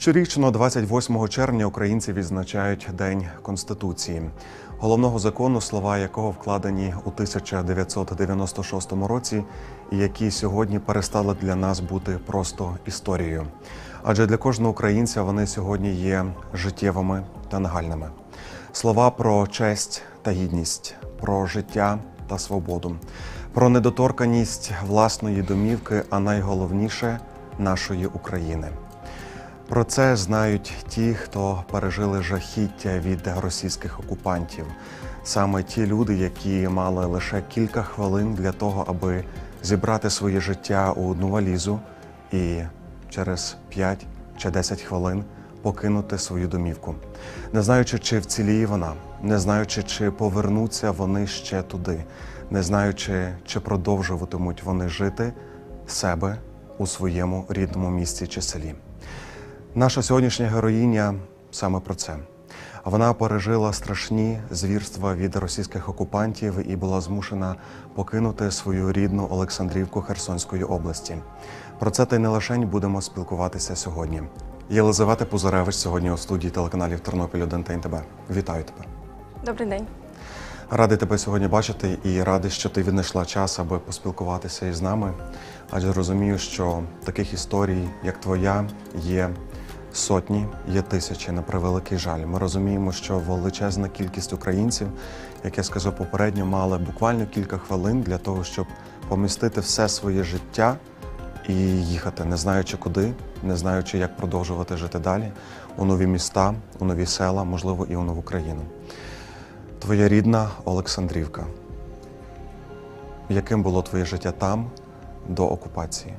Щорічно, 28 червня, українці відзначають День Конституції, головного закону, слова якого вкладені у 1996 році, і які сьогодні перестали для нас бути просто історією. Адже для кожного українця вони сьогодні є життєвими та нагальними. Слова про честь та гідність, про життя та свободу, про недоторканість власної домівки, а найголовніше нашої України. Про це знають ті, хто пережили жахіття від російських окупантів. Саме ті люди, які мали лише кілька хвилин для того, аби зібрати своє життя у одну валізу і через 5 чи 10 хвилин покинути свою домівку, не знаючи, чи вціліє вона, не знаючи, чи повернуться вони ще туди, не знаючи, чи продовжуватимуть вони жити себе у своєму рідному місті чи селі. Наша сьогоднішня героїня саме про це. Вона пережила страшні звірства від російських окупантів і була змушена покинути свою рідну Олександрівку Херсонської області. Про це та й не лишень будемо спілкуватися сьогодні. Єлизавета Пузаревич сьогодні у студії телеканалів Тернопіль 1 та НТБ. Вітаю тебе. Добрий день. Радий тебе сьогодні бачити і радий, що ти віднайшла час, аби поспілкуватися із нами. Адже розумію, що таких історій, як твоя, є сотні, є тисячі на превеликий жаль. Ми розуміємо, що величезна кількість українців, як я сказав попередньо, мали буквально кілька хвилин для того, щоб помістити все своє життя і їхати, не знаючи куди, не знаючи, як продовжувати жити далі у нові міста, у нові села, можливо, і у нову країну. Твоя рідна Олександрівка. Яким було твоє життя там до окупації?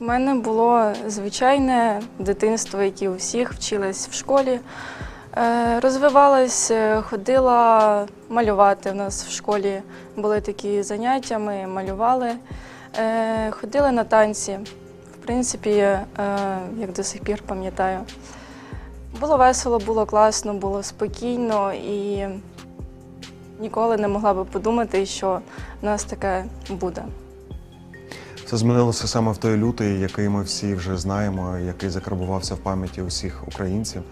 У мене було звичайне дитинство, як і у всіх, вчилась в школі. Е, Розвивалась, е, ходила малювати. У нас в школі були такі заняття, ми малювали, Е, ходили на танці. В принципі, як до сих пір пам'ятаю. Було весело, було класно, було спокійно і ніколи не могла би подумати, що в нас таке буде. Це змінилося саме в той лютий, який ми всі вже знаємо, який закарбувався в пам'яті усіх українців.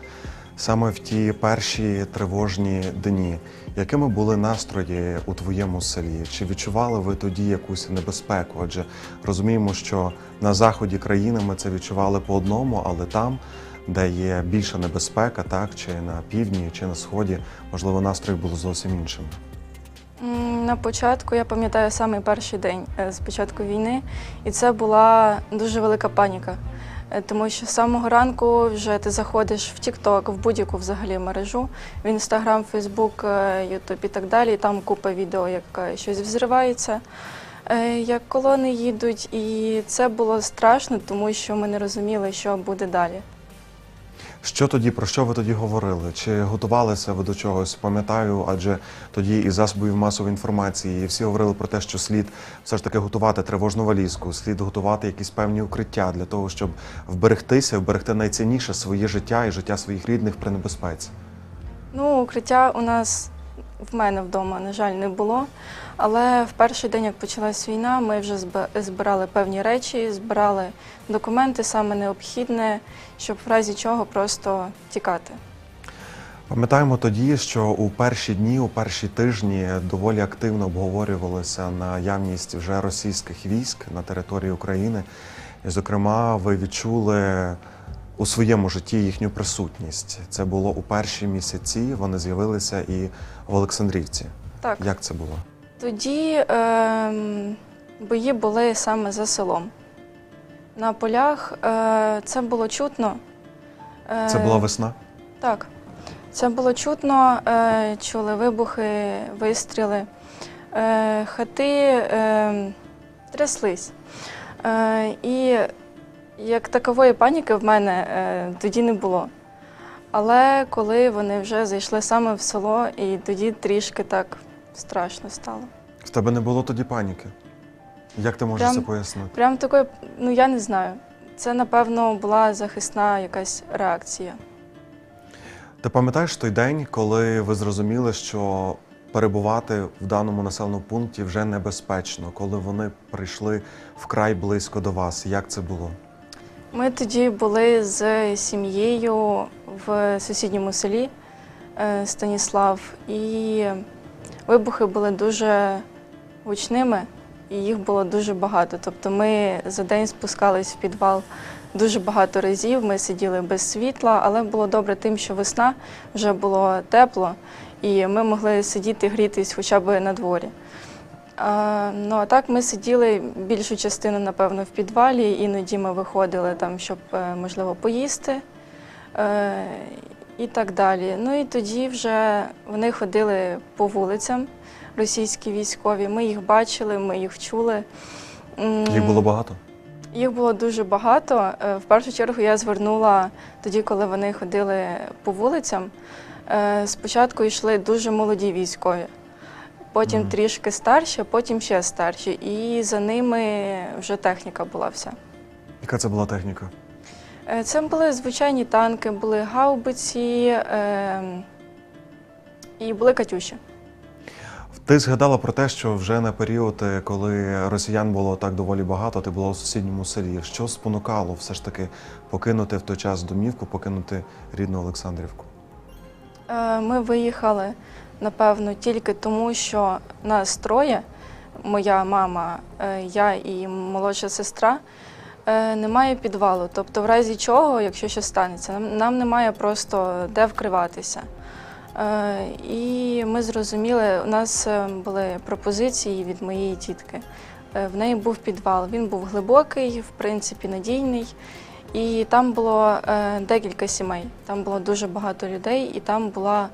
Саме в ті перші тривожні дні, якими були настрої у твоєму селі? Чи відчували ви тоді якусь небезпеку? Адже розуміємо, що на заході країни ми це відчували по одному, але там, де є більша небезпека, так чи на півдні, чи на сході, можливо, настрої були зовсім іншими. На початку я пам'ятаю самий перший день е, з початку війни, і це була дуже велика паніка. Е, Тому що з самого ранку вже ти заходиш в TikTok, в будь-яку взагалі мережу, в Instagram, Facebook, YouTube і так далі. І там купа відео, як е, щось взривається, як колони їдуть. І це було страшно, тому що ми не розуміли, що буде далі. Що тоді, про що ви тоді говорили? Чи готувалися ви до чогось? Пам'ятаю, адже тоді і засобів масової інформації, всі говорили про те, що слід все ж таки готувати тривожну валізку, слід готувати якісь певні укриття для того, щоб вберегтися, вберегти найцінніше своє життя і життя своїх рідних при небезпеці. Ну, укриття у нас в мене вдома, на жаль, не було. Але в перший день, як почалась війна, ми вже зб- збирали певні речі, збирали документи, саме необхідне, щоб в разі чого просто тікати. Пам'ятаємо тоді, що у перші дні, у перші тижні доволі активно обговорювалася наявність вже російських військ на території України. І, зокрема, ви відчули у своєму житті їхню присутність. Це було у перші місяці. Вони з'явилися і в Олександрівці. Так, Як це було? тоді ем, бої були саме за селом. На полях е, це було чутно. Е, Це була весна? Так, це було чутно, е, чули вибухи, вистріли, е, хати е, тряслись. Е, і як такової паніки в мене е, тоді не було. Але коли вони вже зайшли саме в село, і тоді трішки так страшно стало. В тебе не було тоді паніки? Як ти можеш Прям- це пояснити? Прям такої, ну я не знаю. Це, напевно, була захисна якась реакція. Ти пам'ятаєш той день, коли ви зрозуміли, що перебувати в даному населеному пункті вже небезпечно, коли вони прийшли вкрай близько до вас? Як це було? Ми тоді були з сім'єю в сусідньому селі е, Станіслав, і вибухи були дуже гучними, і їх було дуже багато. Тобто ми за день спускались в підвал дуже багато разів. Ми сиділи без світла, але було добре тим, що весна вже було тепло, і ми могли сидіти грітись хоча б на дворі. А, ну а так ми сиділи більшу частину, напевно, в підвалі. Іноді ми виходили там, щоб е, можливо поїсти е, і так далі. Ну і тоді вже вони ходили по вулицям, російські військові. Ми їх бачили, ми їх чули. Їх було багато? їх було дуже багато. Е, В першу чергу я звернула тоді, коли вони ходили по вулицям. Спочатку йшли дуже молоді військові, потім Мгм. трішки старші, потім ще старші. І за ними вже техніка була вся. Яка це була техніка? Е, Це були звичайні танки, були гаубиці е, і були катюші. Ти згадала про те, що вже на період, е, коли росіян було так доволі багато, ти була у сусідньому селі. Що спонукало все ж таки покинути в той час домівку, покинути рідну Олександрівку? Е, Ми виїхали, напевно, тільки тому, що нас троє, моя мама, е, я і молодша сестра, е, немає підвалу. Тобто, в разі чого, якщо щось станеться, нам, немає просто де вкриватися. Е, І ми зрозуміли, у нас е, були пропозиції від моєї тітки. Е, В неї був підвал. Він був глибокий, в принципі, надійний. І там було е, декілька сімей. Там було дуже багато людей, і там була е,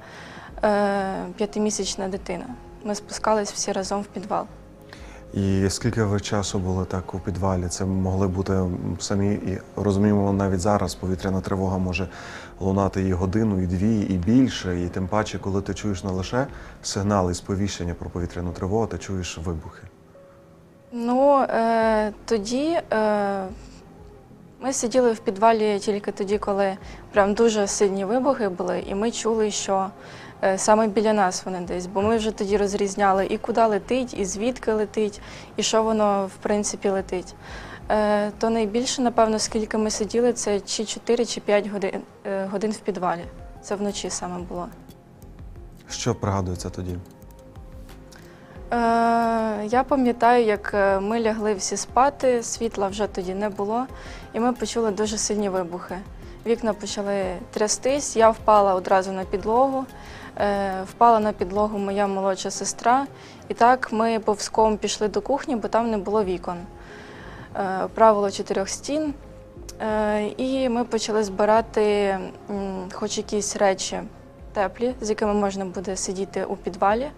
п'ятимісячна дитина. Ми спускались всі разом в підвал. І скільки ви часу були так у підвалі? Це могли бути самі і розуміємо навіть зараз. Повітряна тривога може лунати і годину, і дві, і більше. І тим паче, коли ти чуєш не лише сигнали і сповіщення про повітряну тривогу, ти чуєш вибухи. Ну, е, тоді е, ми сиділи в підвалі тільки тоді, коли прям дуже сильні вибухи були, і ми чули, що е, саме біля нас вони десь, бо ми вже тоді розрізняли і куди летить, і звідки летить, і що воно в принципі летить. Е, то найбільше, напевно, скільки ми сиділи, це чи 4, чи 5 годин, е, годин в підвалі. Це вночі саме було. Що пригадується тоді? Е, я пам'ятаю, як е, ми лягли всі спати, світла вже тоді не було, і ми почули дуже сильні вибухи. Вікна почали трястись, я впала одразу на підлогу. Е, впала на підлогу моя молодша сестра, і так ми повзком пішли до кухні, бо там не було вікон. Е, правило чотирьох стін. Е, і ми почали збирати хоч якісь речі теплі, з якими можна буде сидіти у підвалі.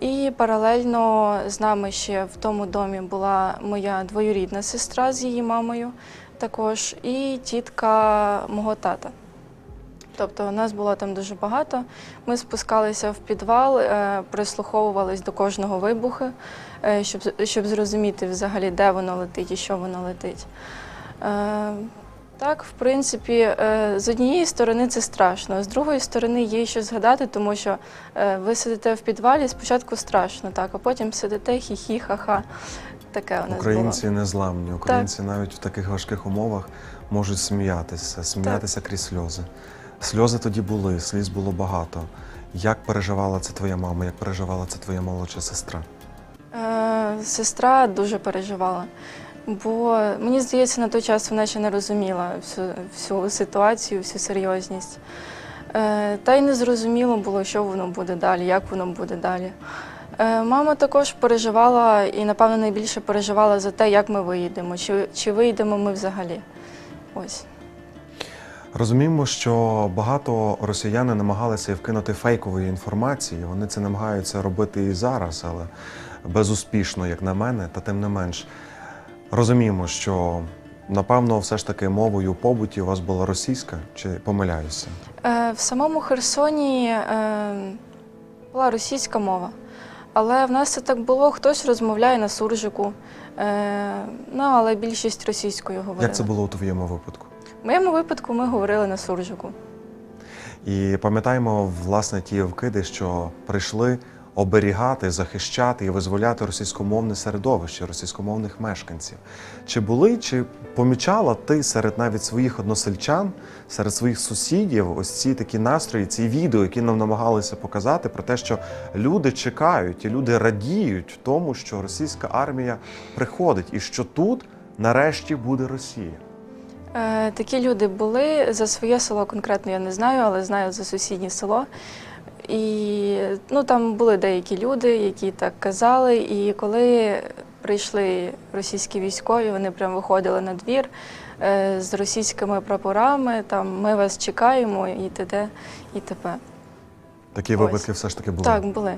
І паралельно з нами ще в тому домі була моя двоюрідна сестра з її мамою також, і тітка мого тата. Тобто нас було там дуже багато. Ми спускалися в підвал, е, прислуховувались до кожного вибуху, е, щоб, щоб зрозуміти взагалі, де воно летить і що воно летить. Е, так, в принципі, з однієї сторони це страшно, з другої сторони є що згадати, тому що ви сидите в підвалі, спочатку страшно, так, а потім сидите хі-хі, ха-ха. Таке у нас Українці було. незламні. Українці навіть в таких важких умовах можуть сміятися, сміятися крізь сльози. Сльози тоді були, сліз було багато. Як переживала це твоя мама, як переживала це твоя молодша сестра? Е, сестра дуже переживала, бо мені здається, на той час вона ще не розуміла всю, всю ситуацію, всю серйозність. Е, та й не зрозуміло було, що воно буде далі, як воно буде далі. Е, мама також переживала і, напевно, найбільше переживала за те, як ми виїдемо, чи, чи виїдемо ми взагалі. Ось. Розуміємо, що багато росіяни намагалися вкинути фейкової інформації. Вони це намагаються робити і зараз, але безуспішно, як на мене, та тим не менш. Розуміємо, що напевно, все ж таки мовою побуті у вас була російська, чи помиляюся? Е, В самому Херсоні е, була російська мова, але в нас це так було, хтось розмовляє на суржику, е, ну, але більшість російською говорила. Як це було у твоєму випадку? Моєму випадку ми говорили на суржику. І пам'ятаємо власне ті вкиди, що прийшли оберігати, захищати і визволяти російськомовне середовище, російськомовних мешканців. Чи були, чи помічала ти серед навіть своїх односельчан, серед своїх сусідів, ось ці такі настрої, ці відео, які нам намагалися показати про те, що люди чекають і люди радіють тому, що російська армія приходить, і що тут нарешті буде Росія. Е, Такі люди були за своє село конкретно я не знаю, але знаю за сусіднє село. І ну, там були деякі люди, які так казали. І коли прийшли російські військові, вони прям виходили на двір е, з російськими прапорами, там ми вас чекаємо, і т.д. і т.п. Такі Ось. випадки все ж таки були. Так, були.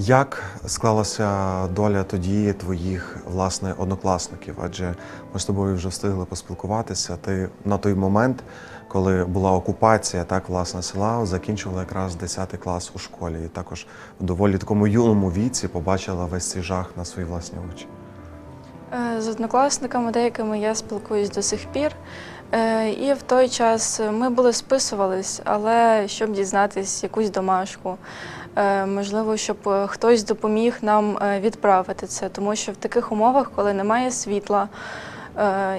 Як склалася доля тоді твоїх власне однокласників? Адже ми з тобою вже встигли поспілкуватися. Ти на той момент, коли була окупація, так власне села, закінчувала якраз 10 клас у школі, і також в доволі такому юному віці побачила весь цей жах на свої власні очі. Е, З однокласниками деякими я спілкуюсь до сих пір. Е, І в той час ми були списувались, але щоб дізнатись якусь домашку, е, можливо, щоб е, хтось допоміг нам відправити це, тому що в таких умовах, коли немає світла,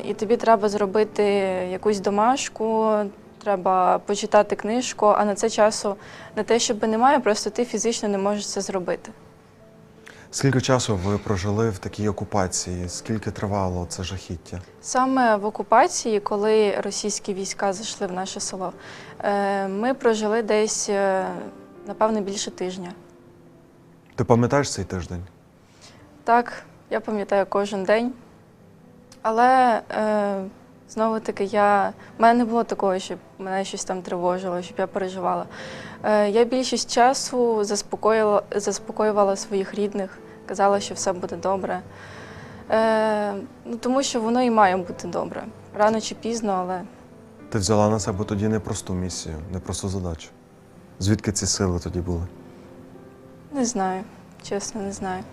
і тобі треба зробити якусь домашку, треба почитати книжку, а на це часу не те, щоб немає, просто ти фізично не можеш це зробити. Скільки часу ви прожили в такій окупації? Скільки тривало це жахіття? Саме в окупації, коли російські війська зайшли в наше село, е, ми прожили десь, е, напевно, більше тижня. Ти пам'ятаєш цей тиждень? Так, я пам'ятаю кожен день. Але е, знову таки, я... в мене не було такого, щоб мене щось там тривожило, щоб я переживала. Е, я більшість часу заспокоїла, заспокоювала своїх рідних, казала, що все буде добре. Е, ну, тому що воно і має бути добре. Рано чи пізно, але Ти взяла на себе тоді непросту місію, непросту задачу. Звідки ці сили тоді були? не знаю. Чесно, не знаю.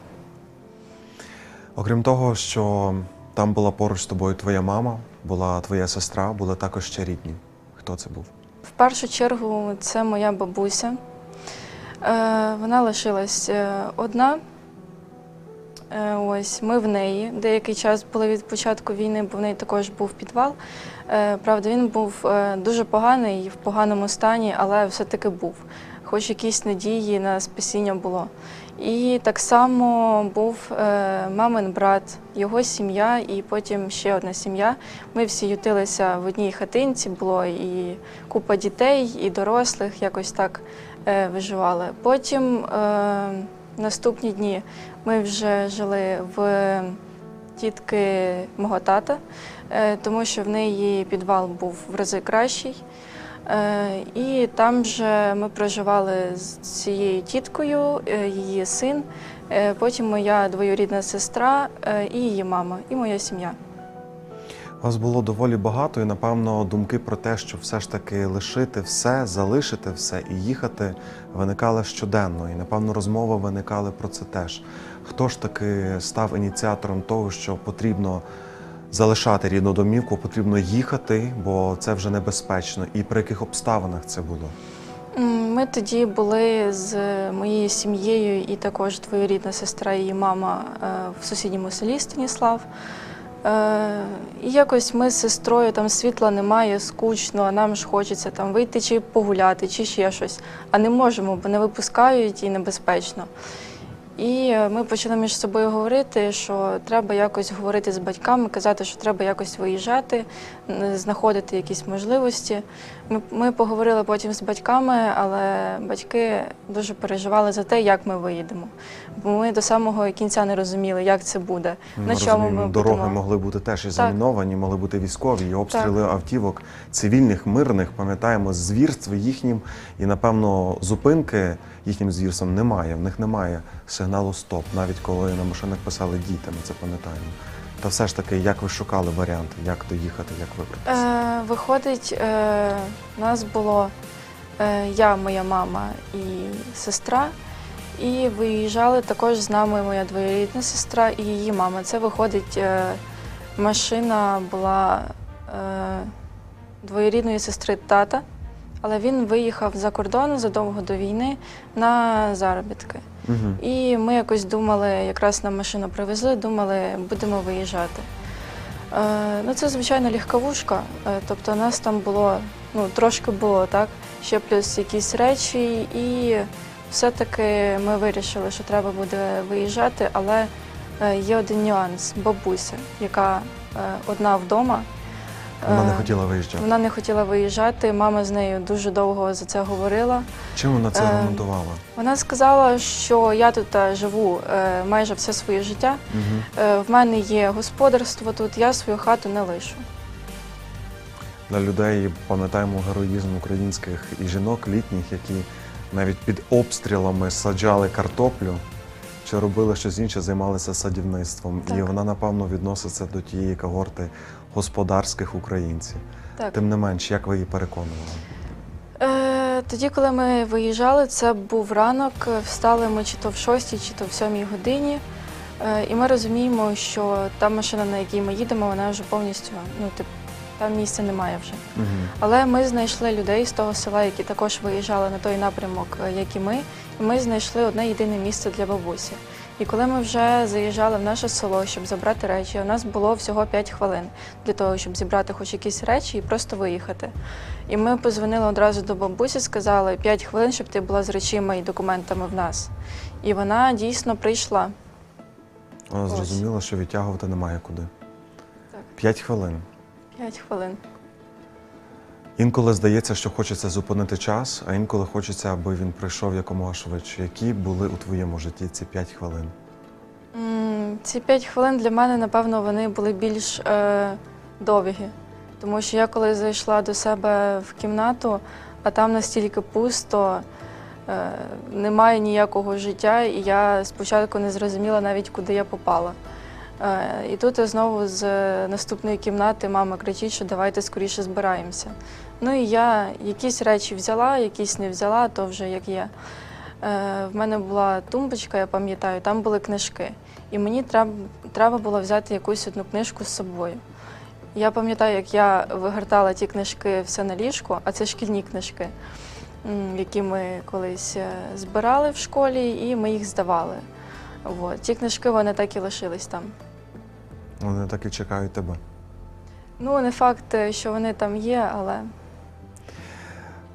Окрім того, що там була поруч з тобою твоя мама, була твоя сестра, були також ще рідні. Хто це був? В першу чергу це моя бабуся. Е, вона лишилась е, одна. Е, ось ми в неї. Деякий час були від початку війни, бо в неї також був підвал. Правда, він був дуже поганий, в поганому стані, але все-таки був. Хоч якісь надії на спасіння було. І так само був е, мамин брат, його сім'я, і потім ще одна сім'я. Ми всі ютилися в одній хатинці, було і купа дітей, і дорослих, якось так е, виживали. Потім е, наступні дні ми вже жили в тітки мого тата, тому що в неї підвал був в рази кращий. Е, І там же ми проживали з цією тіткою, е, її син, е, потім моя двоюрідна сестра і її мама, і моя сім'я. Вас було доволі багато, і напевно думки про те, що все ж таки лишити все, залишити все і їхати виникали щоденно. І напевно розмови виникали про це теж. Хто ж таки став ініціатором того, що потрібно залишати рідну домівку, потрібно їхати, бо це вже небезпечно. І при яких обставинах це було? Ми тоді були з моєю сім'єю і також двоюрідна сестра і її мама е, в сусідньому селі Станіслав. Е, І якось ми з сестрою там світла немає, скучно, а нам ж хочеться там вийти чи погуляти, чи ще щось. А не можемо, бо не випускають і небезпечно. І е, ми почали між собою говорити, що треба якось говорити з батьками, казати, що треба якось виїжджати, знаходити якісь можливості. Ми, ми поговорили потім з батьками, але батьки дуже переживали за те, як ми виїдемо. Бо ми до самого кінця не розуміли, як це буде. Ми на чому ми дороги будемо. могли бути теж і заміновані, могли бути військові, і обстріли автівок цивільних, мирних. Пам'ятаємо звірств їхнім, і напевно зупинки їхнім звірством немає. В них немає сигналу стоп, навіть коли на машинах писали діти, ми це пам'ятаємо. Та все ж таки, як ви шукали варіанти, як доїхати, як вибратися? Е, виходить, е, нас було е, я, моя мама і сестра. І виїжджали також з нами моя двоюрідна сестра і її мама. Це виходить, е, машина була е, двоюрідної сестри тата але він виїхав за кордон задовго до війни на заробітки. Угу. І ми якось думали, якраз нам машину привезли, думали, будемо виїжджати. Е, ну, це, звичайно, легковушка, тобто у нас там було, ну, трошки було, так, ще плюс якісь речі, і все-таки ми вирішили, що треба буде виїжджати, але е, є один нюанс бабуся, яка е, одна вдома. Вона не Е, хотіла виїжджати. Вона не хотіла виїжджати. Мама з нею дуже довго за це говорила. Чим вона це аргументувала? Вона сказала, що я тут живу майже все своє життя. Угу. В мене є господарство тут, я свою хату не лишу. Для людей пам'ятаємо героїзм українських і жінок літніх, які навіть під обстрілами саджали картоплю чи робили щось інше, займалися садівництвом. І вона, напевно, відноситься до тієї когорти господарських українців. Так. Тим не менш, як ви її переконували? Е, тоді, коли ми виїжджали, це був ранок. Встали ми чи то в 6, чи то в 7 годині. Е, і ми розуміємо, що та машина, на якій ми їдемо, вона вже повністю, ну, тип, там місця немає вже. Угу. Але ми знайшли людей з того села, які також виїжджали на той напрямок, е, як і ми. І ми знайшли одне єдине місце для бабусі. І коли ми вже заїжджали в наше село, щоб забрати речі, у нас було всього 5 хвилин для того, щоб зібрати хоч якісь речі і просто виїхати. І ми позвонили одразу до бабусі, сказали 5 хвилин, щоб ти була з речима і документами в нас. І вона дійсно прийшла. Вона зрозуміла, що відтягувати немає куди. Так. П'ять хвилин. 5 хвилин. Інколи здається, що хочеться зупинити час, а інколи хочеться, аби він прийшов якомога швидше. Які були у твоєму житті ці п'ять хвилин? М, Ці п'ять хвилин для мене, напевно, вони були більш е, довгі. Тому що я коли зайшла до себе в кімнату, а там настільки пусто, е, немає ніякого життя, і я спочатку не зрозуміла навіть, куди я попала. Е, і тут знову з е, наступної кімнати мама кричить, що давайте скоріше збираємося. Ну і я якісь речі взяла, якісь не взяла, то вже як є. Е, В мене була тумбочка, я пам'ятаю, там були книжки. І мені треба, треба було взяти якусь одну книжку з собою. Я пам'ятаю, як я вигортала ті книжки все на ліжку, а це шкільні книжки, які ми колись збирали в школі, і ми їх здавали. От. Ті книжки вони так і лишились там. Вони так і чекають тебе. Ну, не факт, е, що вони там є, але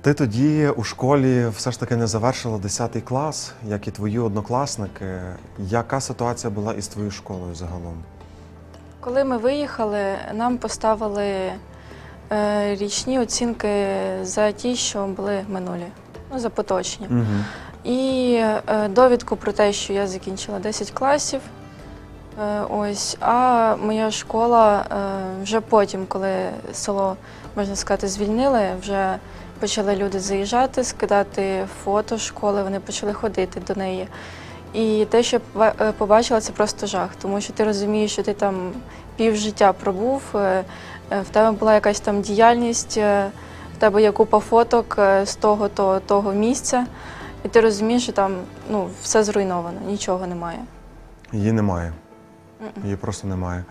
Ти тоді у школі все ж таки не завершила 10 клас, як і твої однокласники. Яка ситуація була із твоєю школою загалом? коли ми виїхали, нам поставили е, річні оцінки за ті, що були минулі, ну, за поточні. Угу. І е, довідку про те, що я закінчила 10 класів. Е, ось, а моя школа е, вже потім, коли село, можна сказати, звільнили, вже почали люди заїжджати, скидати фото школи, вони почали ходити до неї. І те, що я побачила, це просто жах, тому що ти розумієш, що ти там півжиття пробув, е, е, в тебе була якась там діяльність, в тебе є купа фоток з того, того, того місця. І ти розумієш, що там ну, все зруйновано, нічого немає. Її немає. Її просто немає.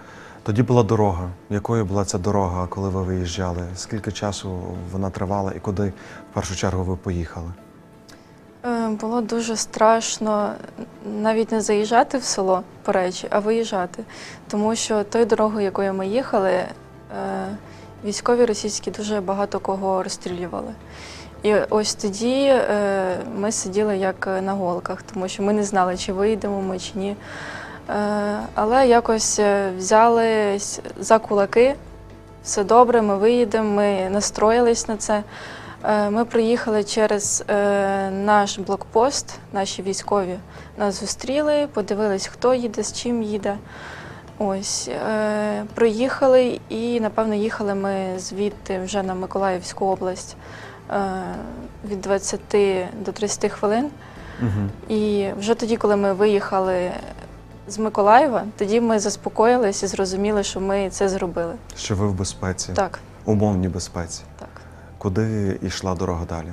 Тоді була дорога. Якою була ця дорога, коли ви виїжджали? Скільки часу вона тривала і куди в першу чергу ви поїхали? Е, Було дуже страшно навіть не заїжджати в село по речі, а виїжджати. Тому що тою дорогою, якою ми їхали, е, військові російські дуже багато кого розстрілювали. І ось тоді е, ми сиділи як на голках, тому що ми не знали, чи вийдемо ми, чи ні. Е, Але якось е, взялись за кулаки. Все добре, ми виїдемо, ми настроїлись на це. Ми приїхали через наш блокпост, наші військові нас зустріли, подивились, хто їде, з чим їде. Ось проїхали і, напевно, їхали ми звідти вже на Миколаївську область від 20 до 30 хвилин. Угу. І вже тоді, коли ми виїхали з Миколаєва, тоді ми заспокоїлися і зрозуміли, що ми це зробили. Що ви в безпеці, Так, умовній безпеці. так. Куди йшла дорога далі?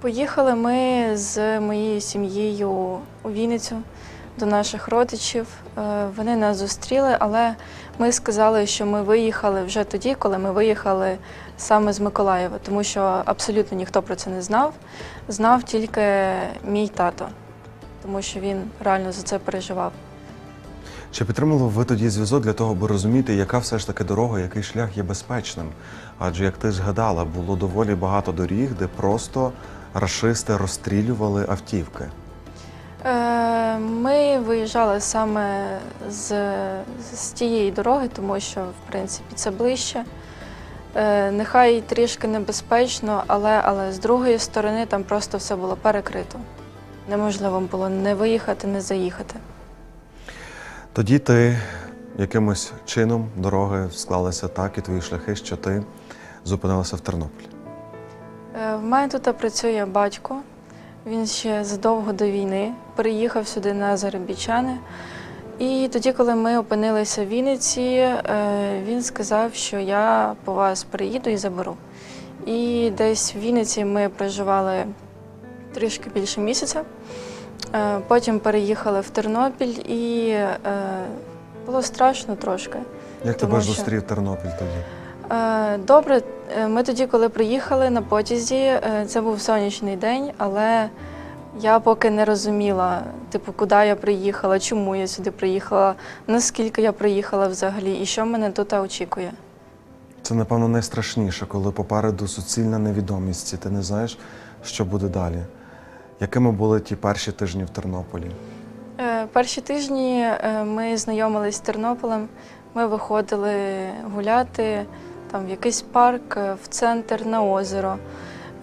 Поїхали ми з моєю сім'єю у Вінницю. До наших родичів. Е, Вони нас зустріли, але ми сказали, що ми виїхали вже тоді, коли ми виїхали саме з Миколаєва, тому що абсолютно ніхто про це не знав. Знав тільки мій тато, тому що він реально за це переживав. Чи підтримували ви тоді зв'язок для того, аби розуміти, яка все ж таки дорога, який шлях є безпечним? Адже, як ти згадала, було доволі багато доріг, де просто рашисти розстрілювали автівки. Е, Ми виїжджали саме з, з тієї дороги, тому що, в принципі, це ближче. Е, Нехай трішки небезпечно, але, але з другої сторони там просто все було перекрито. Неможливо було не виїхати, не заїхати. Тоді ти якимось чином дороги склалися так, і твої шляхи, що ти зупинилася в Тернополі. Е, В мене тут працює батько. Він ще задовго до війни переїхав сюди на заробітчани. І тоді, коли ми опинилися в Вінниці, е, він сказав, що я по вас приїду і заберу. І десь в Вінниці ми проживали трішки більше місяця. Е, Потім переїхали в Тернопіль і е, було страшно трошки. Як тебе що- зустрів Тернопіль тоді? Е, Добре, Е, ми тоді, коли приїхали на потязі, е, це був сонячний день, але я поки не розуміла, типу, куди я приїхала, чому я сюди приїхала, наскільки я приїхала взагалі, і що мене тут очікує. Це, напевно, найстрашніше, коли попереду суцільна невідомість, і ти не знаєш, що буде далі. Якими були ті перші тижні в Тернополі? Перші тижні ми знайомились з Тернополем, ми виходили гуляти там, в якийсь парк, е, в центр на озеро.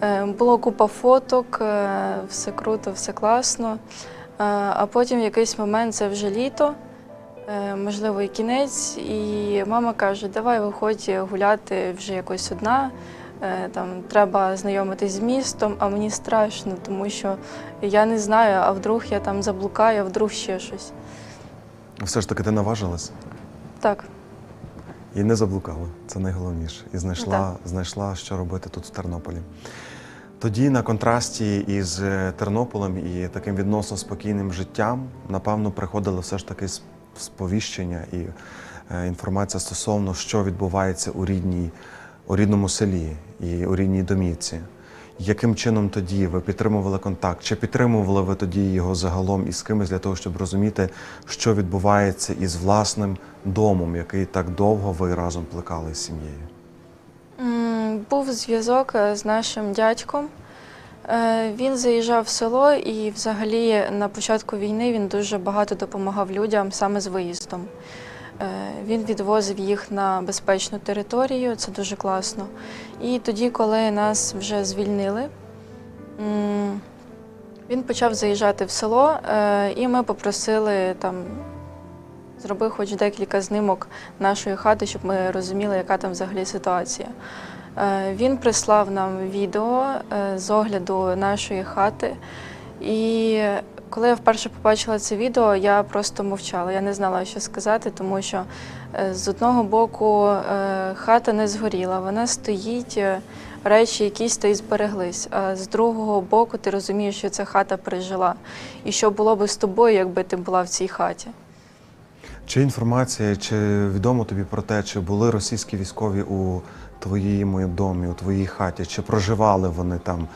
Е, Було купа фоток, е, все круто, все класно. А потім в якийсь момент це вже літо, можливо, і кінець, і мама каже, давай виходь гуляти вже якось одна. Там треба знайомитись з містом, а мені страшно, тому що я не знаю, а вдруг я там заблукаю, а вдруг ще щось. Все ж таки ти наважилась Так, і не заблукала. Це найголовніше. І знайшла, ну, знайшла, що робити тут в Тернополі. Тоді на контрасті із е, Тернополем і таким відносно спокійним життям, напевно, приходило все ж таки сповіщення і е, інформація стосовно, що відбувається у рідній, у рідному селі і у рідній домівці. Яким чином тоді ви підтримували контакт? Чи підтримували ви тоді його загалом із кимось для того, щоб розуміти, що відбувається із власним домом, який так довго ви разом плекали з сім'єю? Був зв'язок е, з нашим дядьком. Е, Він заїжджав в село і взагалі на початку війни він дуже багато допомагав людям саме з виїздом. Е, Він відвозив їх на безпечну територію, це дуже класно. І тоді, коли нас вже звільнили, він почав заїжджати в село, е, і ми попросили там зроби хоч декілька знімок нашої хати, щоб ми розуміли, яка там взагалі ситуація. Е, Він прислав нам відео з огляду нашої хати. І коли я вперше побачила це відео, я просто мовчала. Я не знала, що сказати, тому що е, з одного боку е, хата не згоріла, вона стоїть, е, речі якісь та й збереглись. А з другого боку, ти розумієш, що ця хата пережила. І що було би з тобою, якби ти була в цій хаті. Чи інформація, чи відомо тобі про те, чи були російські військові у твоєму домі, у твоїй хаті, чи проживали вони там?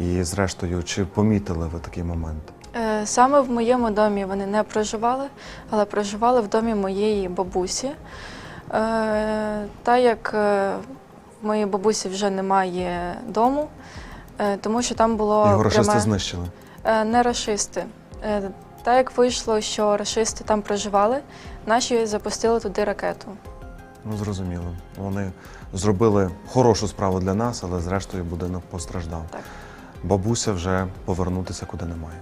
І зрештою, чи помітили ви такий момент? Е, Саме в моєму домі вони не проживали, але проживали в домі моєї бабусі. Е, Та як е, в моїй бабусі вже немає дому, тому що там було Його рашисти пряме... знищили. Не рашисти. Е, Та як вийшло, що рашисти там проживали, наші запустили туди ракету. Ну зрозуміло. Вони зробили хорошу справу для нас, але зрештою будинок постраждав. Так. Бабуся вже повернутися куди немає.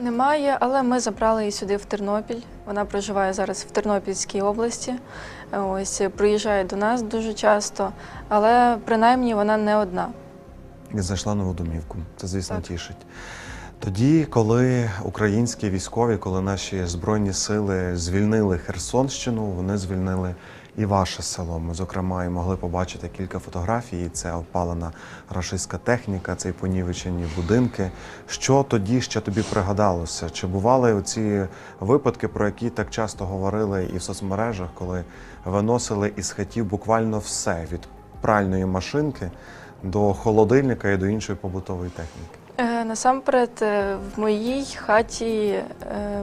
Немає, але ми забрали її сюди в Тернопіль. Вона проживає зараз в Тернопільській області. Ось приїжджає до нас дуже часто, але принаймні вона не одна. І знайшла нову домівку. Це, звісно, Так. тішить. Тоді, коли українські військові, коли наші збройні сили звільнили Херсонщину, вони звільнили і ваше село. Ми, зокрема, і могли побачити кілька фотографій. Це опалена рашистська техніка, це й понівечені будинки. Що тоді ще тобі пригадалося? Чи бували оці випадки, про які так часто говорили і в соцмережах, коли виносили із хатів буквально все від пральної машинки до холодильника і до іншої побутової техніки? Е, Насамперед, е, в моїй хаті е,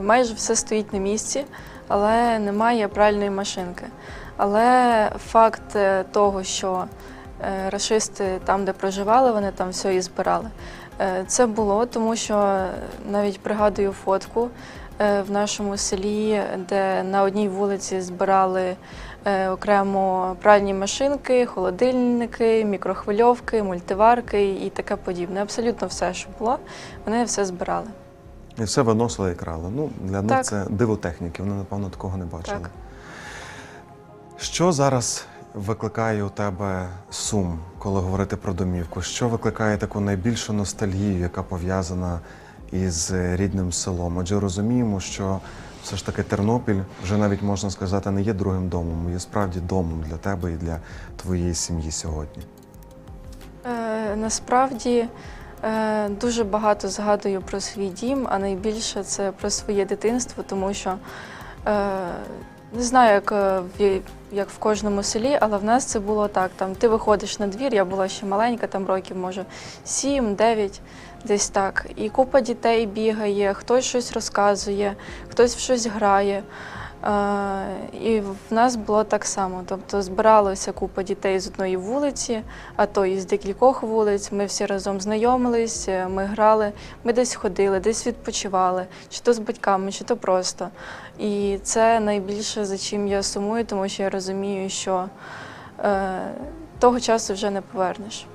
майже все стоїть на місці, але немає пральної машинки. Але факт е, того, що е, рашисти там, де проживали, вони там все і збирали. Е, Це було, тому що навіть пригадую фотку в нашому селі, де на одній вулиці збирали окремо пральні машинки, холодильники, мікрохвильовки, мультиварки і таке подібне. Абсолютно все, що було, вони все збирали. І все виносили і крали. Ну, для них Так. це диво техніки, вони, напевно, такого не бачили. Так. Що зараз викликає у тебе сум, коли говорити про домівку? Що викликає таку найбільшу ностальгію, яка пов'язана із рідним селом? Адже розуміємо, що все ж таки Тернопіль вже навіть можна сказати не є другим домом, є справді домом для тебе і для твоєї сім'ї сьогодні. Е, насправді е, дуже багато згадую про свій дім, а найбільше це про своє дитинство, тому що е, не знаю, як, е, як в кожному селі, але в нас це було так. Там ти виходиш на двір, я була ще маленька, там років, може, 7-9, десь так. І купа дітей бігає, хтось щось розказує, хтось в щось грає. І в нас було так само. Тобто збиралася купа дітей з одної вулиці, а то і з декількох вулиць. Ми всі разом знайомились, е, ми грали, ми десь ходили, десь відпочивали, чи то з батьками, чи то просто. І це найбільше за чим я сумую, тому що я розумію, що е, того часу вже не повернеш.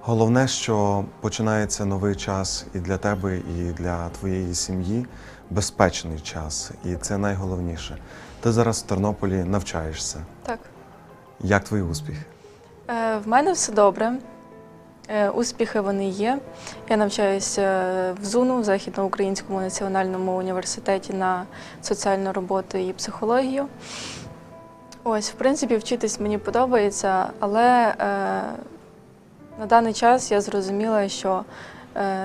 Головне, що починається новий час і для тебе, і для твоєї сім'ї безпечний час. І це найголовніше. Ти зараз в Тернополі навчаєшся. Так. Як твої успіхи? Е, В мене все добре. Е, Успіхи вони є. Я навчаюся в ЗУНу, в Західноукраїнському національному університеті на соціальну роботу і психологію. Ось, в принципі, вчитись мені подобається, але е, на даний час я зрозуміла, що е,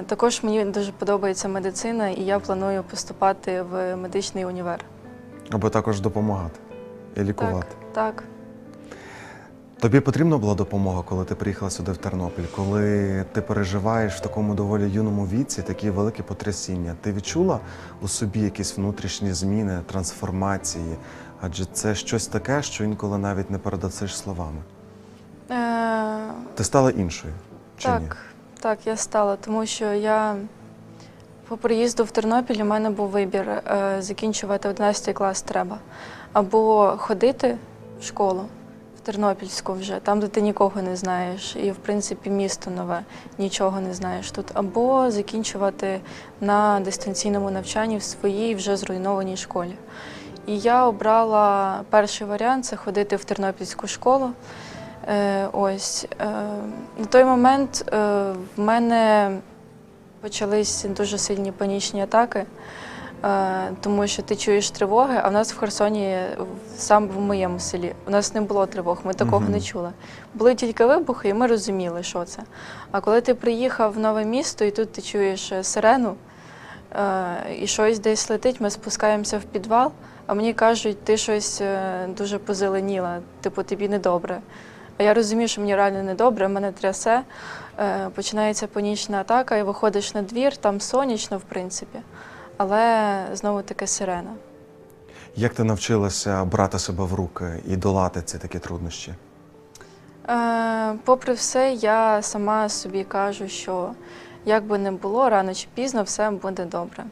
також мені дуже подобається медицина, і я планую поступати в медичний універ. Аби також допомагати і лікувати. Так, так. Тобі потрібна була допомога, коли ти приїхала сюди в Тернопіль, коли ти переживаєш в такому доволі юному віці такі великі потрясіння. Ти відчула у собі якісь внутрішні зміни, трансформації? Адже це щось таке, що інколи навіть не передасиш словами. Е, Ти стала іншою чи так, ні? Так, я стала, тому що я по приїзду в Тернопіль у мене був вибір е, закінчувати 11 клас треба. Або ходити в школу в Тернопільську вже, там, де ти нікого не знаєш, і в принципі місто нове, нічого не знаєш тут, або закінчувати на дистанційному навчанні в своїй вже зруйнованій школі. І я обрала перший варіант це ходити в Тернопільську школу. Е, ось е, на той момент е, в мене почались дуже сильні панічні атаки, тому що ти чуєш тривоги, а в нас в Херсоні, сам в моєму селі, у нас не було тривог, ми такого Мгм. не чули. Були тільки вибухи, і ми розуміли, що це. А коли ти приїхав в нове місто, і тут ти чуєш сирену, і щось десь летить, ми спускаємося в підвал, а мені кажуть, ти щось дуже позеленіла, типу, тобі недобре. А я розумію, що мені реально недобре, мене трясе, е, починається панічна атака, і виходиш на двір, там сонячно, в принципі, але знову таки сирена. Як ти навчилася брати себе в руки і долати ці такі труднощі? Е, попри все, я сама собі кажу, що як би не було, рано чи пізно все буде добре.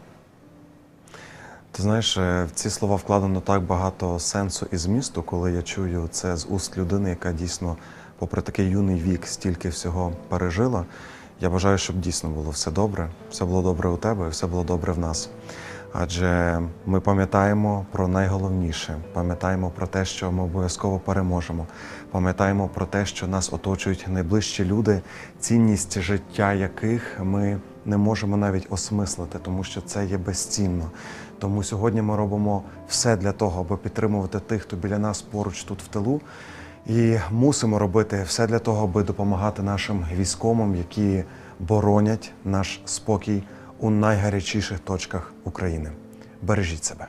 Ти знаєш, е, в ці слова вкладено так багато сенсу і змісту, коли я чую це з уст людини, яка дійсно, попри такий юний вік, стільки всього пережила. Я бажаю, щоб дійсно було все добре, все було добре у тебе, і все було добре в нас. Адже ми пам'ятаємо про найголовніше, пам'ятаємо про те, що ми обов'язково переможемо. Пам'ятаємо про те, що нас оточують найближчі люди, цінність життя яких ми не можемо навіть осмислити, тому що це є безцінно. Тому сьогодні ми робимо все для того, аби підтримувати тих, хто біля нас поруч тут в тилу. І мусимо робити все для того, аби допомагати нашим військовим, які боронять наш спокій у найгарячіших точках України. Бережіть себе.